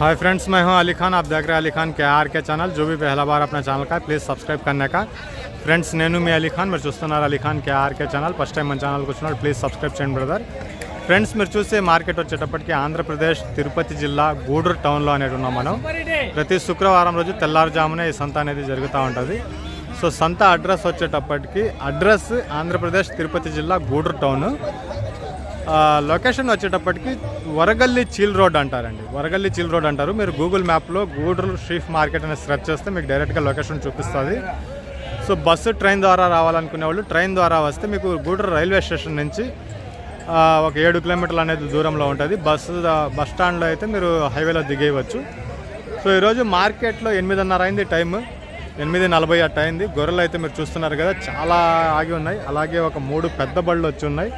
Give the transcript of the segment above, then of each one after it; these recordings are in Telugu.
हाय फ्रेंड्स मैं हूं अली खान आप देख रहे हैं अली खान के आर के ఛానల్ जो भी पहला बार अपना ఛానల్ का ప్లీజ్ సబ్స్క్రైబ్ करने का ఫ్రెండ్స్ నేను మీ అలీ ఖాన్ మీరు చూస్తున్నారు Ali Khan K RK channel first time మన ఛానల్కి వచ్చినారు ప్లీజ్ సబ్స్క్రైబ్ చేయండి బ్రదర్ ఫ్రెండ్స్ మీరు చూసే మార్కెట్ వచ్చేటప్పటికి ఆంధ్రప్రదేశ్ తిరుపతి జిల్లా గూడూరు టౌన్లో అనేది ఉన్నాం మనం ప్రతి శుక్రవారం రోజు తెల్లారుజామునే ఈ సంత అనేది జరుగుతూ ఉంటుంది సో సంత అడ్రస్ వచ్చేటప్పటికి అడ్రస్ ఆంధ్రప్రదేశ్ తిరుపతి జిల్లా గూడూరు టౌన్ ఆ, లొకేషన్ వచ్చేటప్పటికి వరగల్లి చీల్ రోడ్ అంటారండి. వరగల్లి చీల్ రోడ్ అంటారు. మీరు గూగుల్ మ్యాప్లో గూడూరు షీఫ్ మార్కెట్ అని సెర్చ్ చేస్తే మీకు డైరెక్ట్గా లొకేషన్ చూపిస్తుంది. సో బస్సు ట్రైన్ ద్వారా రావాలనుకునే వాళ్ళు ట్రైన్ ద్వారా వస్తే మీకు గూడూరు రైల్వే స్టేషన్ నుంచి ఒక ఏడు కిలోమీటర్లు అనేది దూరంలో ఉంటుంది. బస్సు బస్ స్టాండ్లో అయితే మీరు హైవేలో దిగేయవచ్చు. సో ఈరోజు మార్కెట్లో ఎనిమిదిన్నర అయింది టైము. ఎనిమిది నలభై అట్ట అయింది గొర్రెలు అయితే మీరు చూస్తున్నారు కదా చాలా ఆగి ఉన్నాయి. అలాగే ఒక మూడు పెద్ద బళ్ళు వచ్చి ఉన్నాయి.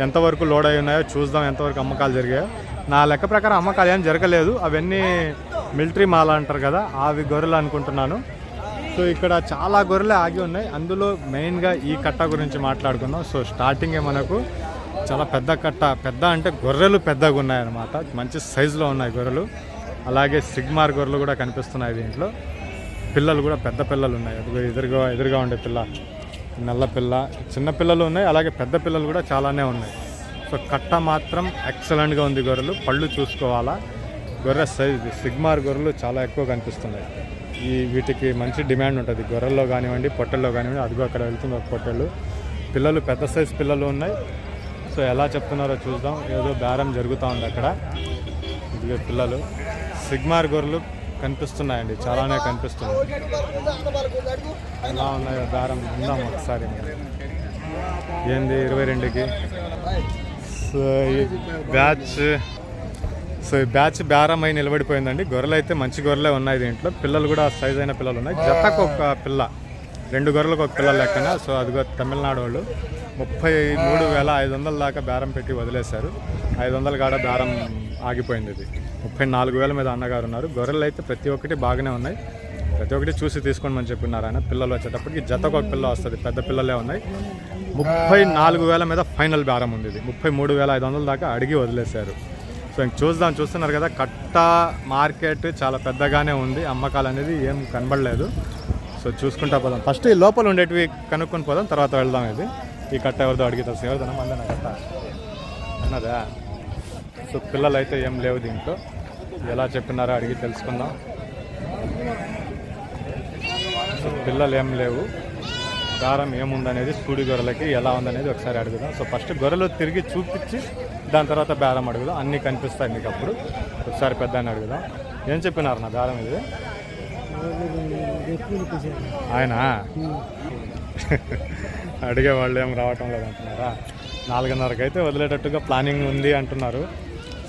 ఎంతవరకు లోడ్ అయి ఉన్నాయో చూద్దాం ఎంతవరకు అమ్మకాలు జరిగాయో. నా లెక్క ప్రకారం అమ్మకాలు ఏం జరగలేదు. అవన్నీ మిలిటరీ మాల్ అంటారు కదా అవి గొర్రెలు అనుకుంటున్నాను. సో ఇక్కడ చాలా గొర్రెలు ఆగి ఉన్నాయి. అందులో మెయిన్గా ఈ కట్ట గురించి మాట్లాడుకుందాం. సో స్టార్టింగే మనకు చాలా పెద్ద కట్ట. పెద్ద అంటే గొర్రెలు పెద్దగా ఉన్నాయన్నమాట. మంచి సైజులో ఉన్నాయి గొర్రెలు. అలాగే సిగ్మార్ గొర్రెలు కూడా కనిపిస్తున్నాయి దీంట్లో. పిల్లలు కూడా పెద్ద పిల్లలు ఉన్నాయి. ఎదురుగా ఎదురుగా ఉండే పిల్ల. నల్లపిల్ల చిన్నపిల్లలు ఉన్నాయి అలాగే పెద్ద పిల్లలు కూడా చాలానే ఉన్నాయి. సో కట్ట మాత్రం ఎక్సలెంట్గా ఉంది గొర్రెలు. పళ్ళు చూసుకోవాలా? గొర్రె సైజ్ సిగ్మార్ గొర్రెలు చాలా ఎక్కువ కనిపిస్తున్నాయి. ఈ వీటికి మంచి డిమాండ్ ఉంటుంది. గొర్రెల్లో కానివ్వండి పొట్టెల్లో కానివ్వండి అదిగో అక్కడ వెళ్తుంది ఒక పొట్టెలు పిల్లలు పెద్ద సైజ్ పిల్లలు ఉన్నాయి. సో ఎలా చెప్తున్నారో చూద్దాం. ఏదో బేరం జరుగుతూ ఉంది అక్కడ. ఇదిగో పిల్లలు. సిగ్మార్ గొర్రెలు కనిపిస్తున్నాయండి. చాలానే కనిపిస్తున్నాయి. ఎలా ఉన్నాయో దారం ఉందాం ఒకసారి ఏంది ఇరవై రెండుకి? సో ఈ బ్యాచ్ సో ఈ బ్యాచ్ బేరమై నిలబడిపోయిందండి. గొర్రెలు అయితే మంచి గొర్రెలే ఉన్నాయి దీంట్లో. పిల్లలు కూడా సైజ్ అయిన పిల్లలు ఉన్నాయి. జతకు ఒక పిల్ల రెండు గొర్రెలకు ఒక పిల్ల లెక్కన. సో అదిగో తమిళనాడు వాళ్ళు. ముప్పై మూడు వేల ఐదు వందల దాకా బేరం పెట్టి వదిలేశారు. ఐదు వందల కాడ బేరం ఆగిపోయింది ఇది. ముప్పై నాలుగు వేల మీద అన్నగారు ఉన్నారు. గొర్రెలు అయితే ప్రతి ఒక్కటి బాగానే ఉన్నాయి. ప్రతి ఒక్కటి చూసి తీసుకోండి చెప్పినారు ఆయన. పిల్లలు వచ్చేటప్పటికి జతకు ఒక పిల్ల వస్తుంది. పెద్ద పిల్లలే ఉన్నాయి. ముప్పై నాలుగు వేల మీద ఫైనల్ బేరం ఉంది ఇది. ముప్పై మూడు వేల ఐదు వందల దాకా అడిగి వదిలేశారు. సో ఇంక చూద్దాం. చూస్తున్నారు కదా కట్ట మార్కెట్ చాలా పెద్దగానే ఉంది. అమ్మకాలు అనేది ఏం కనబడలేదు. సో చూసుకుంటా పోదాం. ఫస్ట్ ఈ లోపల ఉండేటివి కనుక్కొని పోదాం. తర్వాత వెళ్దాం ఇది. ఈ కట్ట ఎవరిదో అడిగి తెలుసు ఎవరిదన్నా మళ్ళీ నా కట్ట. అన్నదా? సో పిల్లలు అయితే ఏం లేవు దీంట్లో. ఎలా చెప్పినారో అడిగి తెలుసుకుందాం. సో పిల్లలు ఏం లేవు. దారం ఏముందనేది సూడి గొర్రెలకి ఎలా ఉందనేది ఒకసారి అడుగుదాం. సో ఫస్ట్ గొర్రెలు తిరిగి చూపించి దాని తర్వాత బేరం అడుగుదాం. అన్నీ కనిపిస్తాయి మీకు అప్పుడు. ఒకసారి పెద్ద అని అడుగుదాం. ఏం చెప్పినారు నా బేరం ఇది? ఆయన? అడిగే వాళ్ళు ఏం రావటం లేదంటున్నారా? నాలుగున్నరకి అయితే వదిలేటట్టుగా ప్లానింగ్ ఉంది అంటున్నారు.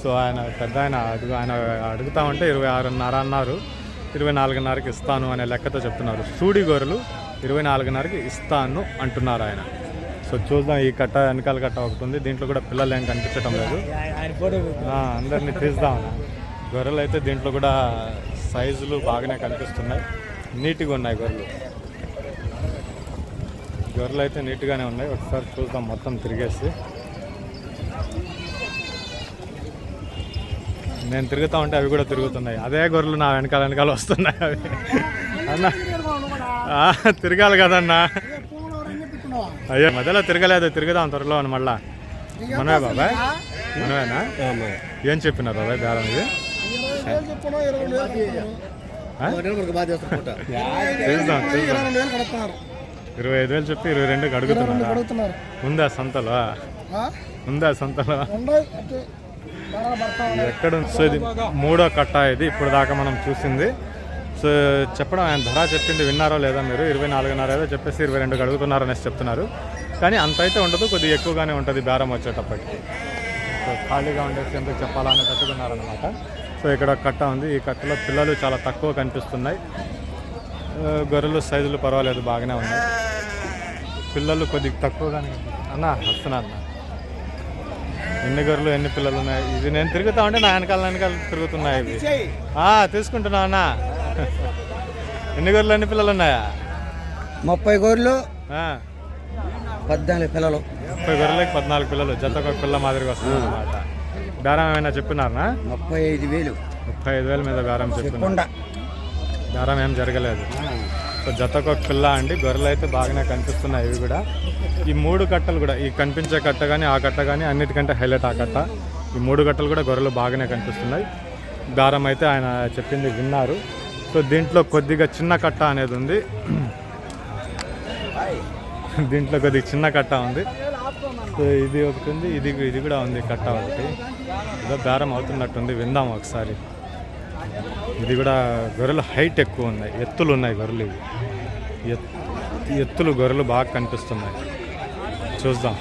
సో ఆయన పెద్ద ఆయన అడుగు ఆయన అడుగుతామంటే ఇరవై ఆరున్నర అన్నారు. ఇరవై నాలుగున్నరకి ఇస్తాను అనే లెక్కతో చెప్తున్నారు. సూడి గొర్రెలు ఇరవై నాలుగున్నరకి ఇస్తాను అంటున్నారు ఆయన. సో చూద్దాం ఈ కట్ట వెనకాల కట్ట ఒకటి ఉంది. దీంట్లో కూడా పిల్లలు ఏం కనిపించడం లేదు. అందరినీ తీద్దాం. గొర్రెలు అయితే దీంట్లో కూడా సైజులు బాగానే కనిపిస్తున్నాయి. నీట్గా ఉన్నాయి గొర్రెలు. గొర్రెలు అయితే నీట్గానే ఉన్నాయి. ఒకసారి చూద్దాం మొత్తం తిరిగేసి. నేను తిరుగుతా ఉంటే అవి కూడా తిరుగుతున్నాయి. అదే గొర్రెలు నా వెనకాల వెనకాల వస్తున్నాయి అవి. అన్న. తిరగాలి కదన్నా. అయ్యో మధ్యలో తిరగలేదు. తిరుగుదాం త్వరలో అని మళ్ళా. మనమే బాబాయ్? మనమేనా? ఏం చెప్పినారు బాబాయ్ బేరం ఇది? చూద్దాం చూద్దాం. ఇరవై ఐదు వేలు చెప్పి ఇరవై రెండుకి అడుగుతున్నారా. ఉందా సంతలో? ఉందా సంతలో? ఎక్కడ? సో ఇది మూడో కట్ట ఇది. ఇప్పుడు దాకా మనం చూసింది. సో చెప్పడం ఆయన ధర చెప్పింది విన్నారో లేదా మీరు? ఇరవై నాలుగున్నర ఏదో చెప్పేసి ఇరవై రెండుకి అడుగుతున్నారు అనేసి చెప్తున్నారు. కానీ అంత అయితే ఉండదు కొద్దిగా ఎక్కువగానే ఉంటుంది బేరం వచ్చేటప్పటికి. సో ఖాళీగా ఉండేసి ఎందుకు చెప్పాలని పెట్టుకున్నారనమాట సో ఇక్కడ ఒక కట్ట ఉంది. ఈ కట్టలో పిల్లలు చాలా తక్కువ కనిపిస్తున్నాయి. గొర్రెలు సైజులు పర్వాలేదు బాగానే ఉన్నాయి. పిల్లలు కొద్దిగా తక్కువగానే. అన్న వస్తున్నా అన్న. ఎన్ని గొర్రెలు ఎన్ని పిల్లలు ఉన్నాయి? ఇది నేను తిరుగుతా ఉంటే నా వెనకాల వెనకాల తిరుగుతున్నాయి ఇవి. తీసుకుంటున్నా అన్న. ఎన్ని గొర్రెలు ఎన్ని పిల్లలు ఉన్నాయా? ముప్పై గోర్లు ఆ, పద్నాలుగు పిల్లలు. ముప్పై గొర్రెలకి పద్నాలుగు పిల్లలు. జతకు ఒక పిల్ల మాదిరిగా వస్తుంది అనమాట బేరం ఏమైనా చెప్పినారనా ముప్పై ఐదు వేలు. ముప్పై ఐదు వేల మీద బేరం చెప్పినారు? దారం ఏం జరగలేదు. సో జతకు ఒక పిల్ల అండి. గొర్రెలు అయితే బాగానే కనిపిస్తున్నాయి ఇవి కూడా. ఈ మూడు కట్టలు కూడా ఈ కనిపించే కట్ట కానీ ఆ కట్ట కానీ అన్నిటికంటే హైలైట్ ఆ కట్ట. ఈ మూడు కట్టలు కూడా గొర్రెలు బాగానే కనిపిస్తున్నాయి. దారం అయితే ఆయన చెప్పింది విన్నారు. సో దీంట్లో కొద్దిగా చిన్న కట్ట అనేది ఉంది. దీంట్లో కొద్దిగా చిన్న కట్ట ఉంది. సో ఇది ఒకటి ఉంది ఇది ఇది కూడా ఉంది కట్ట ఒకటి. ఏదో బేరం అవుతున్నట్టుంది విందాం ఒకసారి. ఇది కూడా గొర్రెలు హైట్ ఎక్కువ ఉన్నాయి ఎత్తులు ఉన్నాయి గొర్రెలు ఇవి. ఎత్- ఎత్తులు గొర్రెలు బాగా కనిపిస్తున్నాయి. చూద్దాం.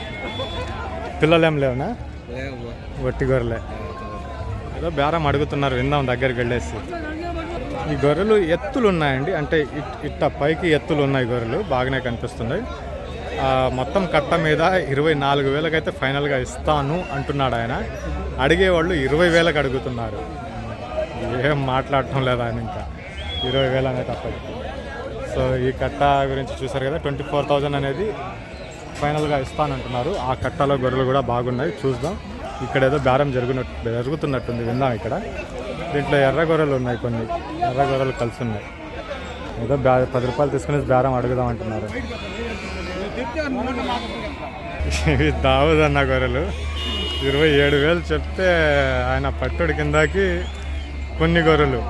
పిల్లలు ఏం లేవునా వట్టి గొర్రెలే. ఏదో బేరం అడుగుతున్నారు విందాం దగ్గరికి వెళ్ళేసి. ఈ గొర్రెలు ఎత్తులు ఉన్నాయండి. అంటే ఇట్- ఇట్ట పైకి ఎత్తులు ఉన్నాయి గొర్రెలు బాగానే కనిపిస్తున్నాయి. మొత్తం కట్ట మీద ఇరవై నాలుగు వేలకైతే ఫైనల్గా ఇస్తాను అంటున్నాడు ఆయన. అడిగేవాళ్ళు ఇరవై వేలకు అడుగుతున్నారు. ఏం మాట్లాడటం లేదు ఆయన ఇంకా. ఇరవై వేలు అనేది తప్పదు. సో ఈ కట్ట గురించి చూసారు కదా ట్వంటీ ఫోర్ థౌజండ్ అనేది ఫైనల్గా ఇస్తానంటున్నారు. ఆ కట్టలో గొర్రెలు కూడా బాగున్నాయి చూద్దాం. ఇక్కడ ఏదో బేరం జరుగునట్టు జరుగుతున్నట్టుంది విందాం ఇక్కడ. దీంట్లో ఎర్ర గొర్రెలు ఉన్నాయి కొన్ని ఎర్ర గొర్రెలు కలిసి ఉన్నాయి. ఏదో బ్యా పది రూపాయలు తీసుకుని బేరం అడుగుదాం అంటున్నారు. ఇవి దావుదన్న గొర్రెలు. ఇరవై ఏడు వేలు చెప్తే ఆయన పట్టుడి కిందకి కొన్ని గొర్రెలు.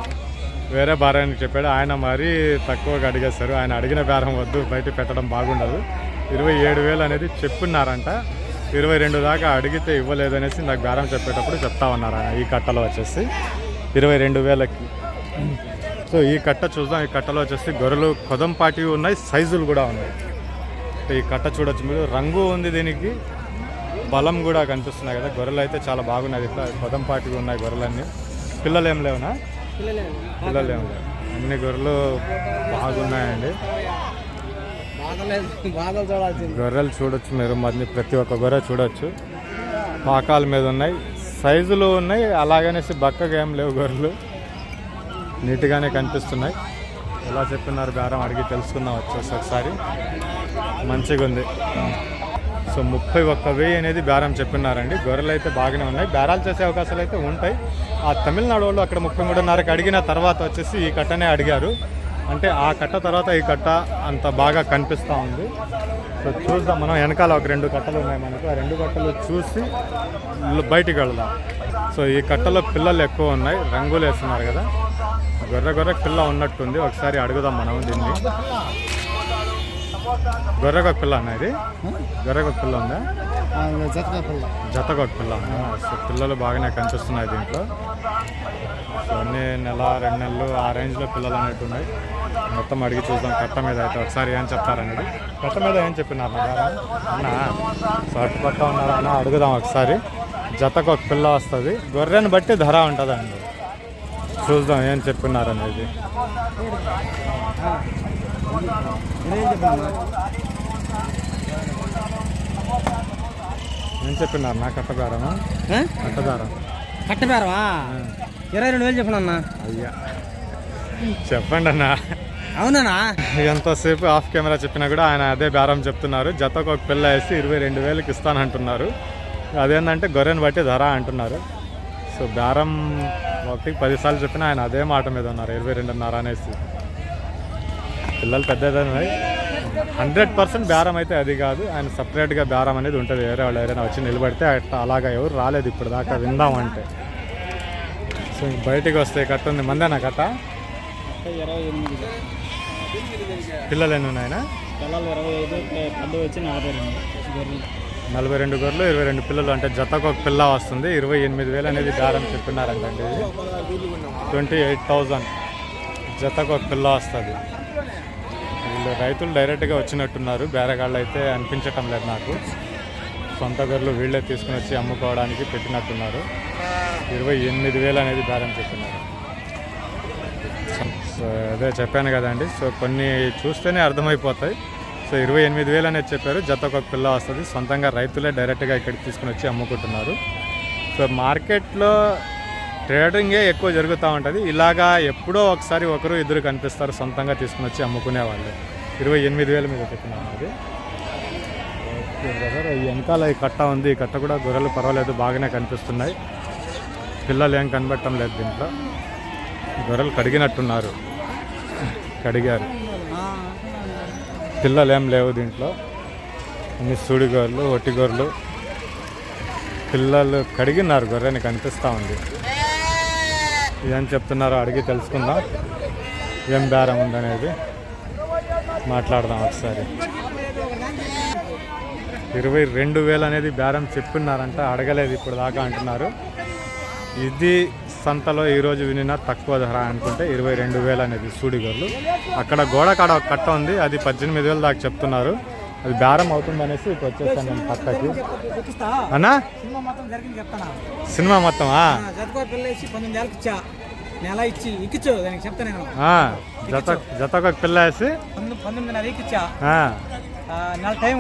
వేరే భారానికి చెప్పాడు. ఆయన మరీ తక్కువగా అడిగేస్తారు ఆయన అడిగిన భారం వద్దు బయట పెట్టడం బాగుండదు. ఇరవై ఏడు వేలు అనేది చెప్పున్నారంట. ఇరవై రెండు దాకా అడిగితే ఇవ్వలేదనేసి నాకు భారం చెప్పేటప్పుడు చెప్తా ఉన్నారు ఆయన. ఈ కట్టలో వచ్చేసి ఇరవై రెండు వేలకి. సో ఈ కట్ట చూద్దాం. ఈ కట్టలో వచ్చేసి గొర్రెలు కొదంపాటివి ఉన్నాయి సైజులు కూడా ఉన్నాయి. ఈ కట్ట చూడొచ్చు మీరు. రంగు ఉంది దీనికి. బలం కూడా కనిపిస్తున్నాయి కదా. గొర్రెలు అయితే చాలా బాగున్నాయి. ఇట్లా కొదంపాటివి ఉన్నాయి గొర్రెలన్నీ. పిల్లలు ఏం లేవునా? పిల్లలు. ఏం లేవు. అన్ని గొర్రెలు బాగున్నాయండి. గొర్రెలు చూడొచ్చు మీరు మరి ప్రతి ఒక్క గొర్రె చూడొచ్చు. పాకాల మీద ఉన్నాయి. సైజులు ఉన్నాయి. అలాగనేసి బక్కగా ఏం లేవు గొర్రెలు. నీట్గానే కనిపిస్తున్నాయి. ఎలా చెప్తున్నారు బేరం అడిగి తెలుసుకుందాం వచ్చేసి ఒకసారి. మంచిగా ఉంది సో ముప్పై ఒక్క వెయ్యి అనేది బేరం చెప్పినారండి. గొర్రెలు అయితే బాగానే ఉన్నాయి. బేరాలు చేసే అవకాశాలు అయితే ఉంటాయి. ఆ తమిళనాడు వాళ్ళు అక్కడ ముప్పై మూడున్నరకి అడిగిన తర్వాత వచ్చేసి ఈ కట్టనే అడిగారు. అంటే ఆ కట్ట తర్వాత ఈ కట్ట అంత బాగా కనిపిస్తూ ఉంది. సో చూద్దాం మనం వెనకాల ఒక రెండు కట్టలు ఉన్నాయి మనకు. ఆ రెండు కట్టలు చూసి బయటికి వెళ్దాం. సో ఈ కట్టలో పిల్లలు ఎక్కువ ఉన్నాయి. రంగులు వేస్తున్నారు కదా. గొర్రె గొర్రె పిల్ల ఉన్నట్టుంది. ఒకసారి అడుగుదాం మనం దీన్ని. గొర్రెకు ఒక పిల్ల అన్నది గొర్రెకు ఒక పిల్ల ఉందా? జతగా పిల్ల. జతకు ఒక పిల్ల ఉందా? సో పిల్లలు బాగానే కనిపిస్తున్నాయి దీంట్లో. సో అన్ని నెల రెండు నెలలు ఆ రేంజ్లో పిల్లలు అనేవి ఉన్నాయి. మొత్తం అడిగి చూద్దాం కట్ట మీద అయితే ఒకసారి ఏం చెప్తారనేది. కట్ట మీద ఏం చెప్పినారు అన్నా సో పక్క ఉన్నారా అన్న అడుగుదాం ఒకసారి. జతకు ఒక పిల్ల వస్తుంది. గొర్రెని బట్టి ధర ఉంటుందండి. చూద్దాం ఏం చెప్పినారు అనేది ఏం చెప్పినారు? నా కట్టదారమా కట్టదారం కట్టబేరవా ఇరవై రెండు వేలు చెప్పిన అన్న అయ్యా. చెప్పండి అన్న. అవునా ఎంతసేపు ఆఫ్ కెమెరా చెప్పినా కూడా ఆయన అదే బేరం చెప్తున్నారు. జతకు ఒక పిల్ల వేసి ఇరవై రెండు వేలకి ఇస్తానంటున్నారు. అదేంటంటే గొర్రెని బట్టి ధర అంటున్నారు. సో బేరం ఒకటికి పదిసార్లు చెప్పినా ఆయన అదే మాట మీద ఉన్నారు ఇరవై రెండున్నర అనేసి. పిల్లలు పెద్దదన్నాయి హండ్రెడ్ పర్సెంట్ బేరం అయితే అది కాదు. ఆయన సపరేట్గా బేరం అనేది ఉంటుంది. వేరే వాళ్ళు ఎవరైనా వచ్చి నిలబడితే అట్లా అలాగా ఎవరు రాలేదు ఇప్పుడు దాకా విందామంటే సో బయటికి వస్తే కట్ట ఉంది. మందేనా కట్ట పిల్లలు ఎన్ని ఉన్నాయనా నలభై రెండు. గొర్రెలు ఇరవై రెండు పిల్లలు అంటే జతకు ఒక పిల్ల వస్తుంది. ఇరవై ఎనిమిది వేలు అనేది దారం చెప్పినారంటండి. ఇది ట్వంటీ ఎయిట్ థౌజండ్. జతకు ఒక పిల్ల వస్తుంది. వీళ్ళు రైతులు డైరెక్ట్గా వచ్చినట్టున్నారు. బేరగాళ్ళు అయితే అనిపించటం లేదు నాకు. సొంత గొర్రెలు వీళ్ళే తీసుకుని వచ్చి అమ్ముకోవడానికి పెట్టినట్టున్నారు. ఇరవై ఎనిమిది వేలు అనేది దారం చెప్పినారు సో అదే చెప్పాను కదండి. సో కొన్ని చూస్తేనే అర్థమైపోతాయి. సో ఇరవై ఎనిమిది వేలు అనేది చెప్పారు. జత ఒక పిల్ల వస్తుంది. సొంతంగా రైతులే డైరెక్ట్గా ఇక్కడికి తీసుకుని వచ్చి అమ్ముకుంటున్నారు. సో మార్కెట్లో ట్రేడింగే ఎక్కువ జరుగుతూ ఉంటుంది. ఇలాగా ఎప్పుడో ఒకసారి ఒకరు ఇద్దరు కనిపిస్తారు సొంతంగా తీసుకుని వచ్చి అమ్ముకునేవాళ్ళు. ఇరవై ఎనిమిది వేల మీద చెప్పినాను అది. ఓకే బ్రదర్ ఈ వెనకాల ఈ కట్ట ఉంది. ఈ కట్ట కూడా గొర్రెలు పర్వాలేదు బాగానే కనిపిస్తున్నాయి. పిల్లలు ఏం కనబడటం లేదు దీంట్లో. గొర్రెలు కడిగినట్టున్నారు. కడిగారు. పిల్లలు ఏం లేవు దీంట్లో. అన్ని సూడి గొర్రెలు ఒట్టి గొర్రెలు. పిల్లలు కడిగినారు గొర్రెని కనిపిస్తూ ఉంది. ఏం చెప్తున్నారో అడిగి తెలుసుకుందాం. ఏం బేరం ఉందనేది. మాట్లాడదాం ఒకసారి. ఇరవై రెండు వేలు అనేది బేరం చెప్పున్నారంట అడగలేదు ఇప్పుడు దాకా అంటున్నారు. ఇది సంతలో ఈరోజు వినిన తక్కువ ధర అనుకుంటే ఇరవై రెండు వేలు అనేది సూడిగోర్లు. అక్కడ గోడ కాడ ఒక కట్ట ఉంది అది పద్దెనిమిది వేలు దాకా చెప్తున్నారు. అది బేరం అవుతుంది అనేసి ఇప్పుడు వచ్చేసాను నేను పక్కకి. అన్నా? సినిమా మొత్తమా? నెల ఇచ్చి ఇక్కిచ్చు దానికి చెప్తా నేను. జత ఒక పిల్ల వేసి. పంతొమ్మిది పంతొమ్మిదిన్నర ఇక్కిచ్చా. నెల టైం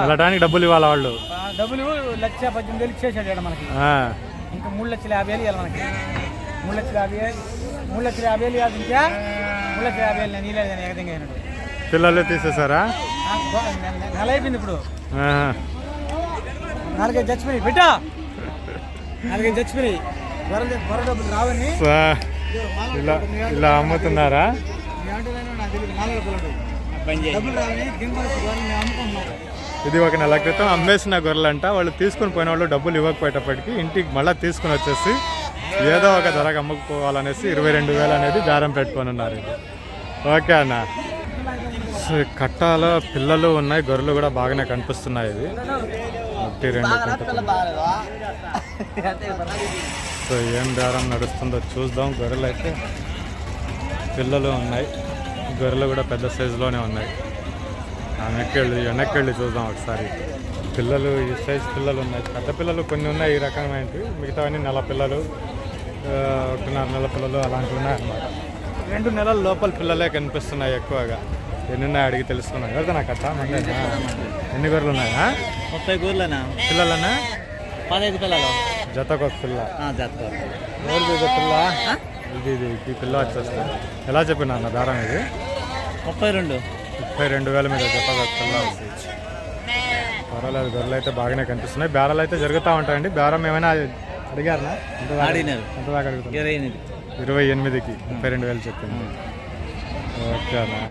వెళ్ళడానికి డబ్బులు ఇవ్వాలి వాళ్ళు? డబ్బులు లక్ష పద్దెనిమిది వేలు ఇచ్చేసాడు మనకి. ఇంకా మూడు లక్షల యాభై వేలు ఇవ్వాలి మనకి. మూడు లక్షల యాభై వేలు మూడు లక్షల యాభై వేలు ఇవ్వాలి ఇంకా. మూడు లక్షల యాభై వేలు నేను ఇవ్వలేదు నేను ఏకదంగా అయినాడు. పిల్లలు తీసేసారా? నెల- అయిపోయింది ఇప్పుడు. నాలుగైదు చచ్చిపోయి పెట్టా. నాలుగైదు చచ్చిపోయి ఇలా ఇలా అమ్ముతున్నారా? ఇది ఒక నెల క్రితం అమ్మేసిన గొర్రెలంట. వాళ్ళు తీసుకుని పోయిన వాళ్ళు డబ్బులు ఇవ్వకపోయేటప్పటికి ఇంటికి మళ్ళీ తీసుకుని వచ్చేసి ఏదో ఒక ధరకు అమ్ముకోవాలనేసి ఇరవై రెండు వేలు అనేది బేరం పెట్టుకొని ఉన్నారు ఇది. ఓకే అన్న. కట్టాలో పిల్లలు ఉన్నాయి గొర్రెలు కూడా బాగానే కనిపిస్తున్నాయి ఇవి ఒకటి రెండు. సో ఏం బేరం నడుస్తుందో చూద్దాం. గొర్రెలు అయితే పిల్లలు ఉన్నాయి. గొర్రెలు కూడా పెద్ద సైజులోనే ఉన్నాయి. వెనక్కి వెనక్కి చూద్దాం ఒకసారి. పిల్లలు ఈ సైజ్ పిల్లలు ఉన్నాయి. పెద్ద పిల్లలు కొన్ని ఉన్నాయి. ఈ రకమైనవి. మిగతావన్నీ నెల పిల్లలు ఆ, ఒకటిన్నర నెల పిల్లలు అలాంటివి ఉన్నాయి అన్నమాట రెండు నెలల లోపల పిల్లలే కనిపిస్తున్నాయి ఎక్కువగా. ఎన్ని ఉన్నాయి అడిగి తెలుసుకున్నాం ఎవరితో నాకు అట్ట? ఎన్ని గొర్రెలు ఉన్నాయా? ముప్పై గూర్లనా పిల్లలన్నా? పదహైదు పిల్లలు. పిల్ల పిల్ల ఇది ఇది ఈ పిల్ల ఎలా చెప్పినా అన్న దారం ఇది? ముప్పై రెండు. ముప్పై రెండు వేల మీద జతకు ఒక పిల్ల పర్వాలేదు గొర్రెలు అయితే బాగానే కనిపిస్తున్నాయి. బేరాలు అయితే జరుగుతూ ఉంటాయండి. బేరం ఏమైనా ఎంత దాకా- ఎనిమిది. ఇరవై ఎనిమిదికి ముప్పై రెండు వేలు చెప్పింది. ఓకే అన్న.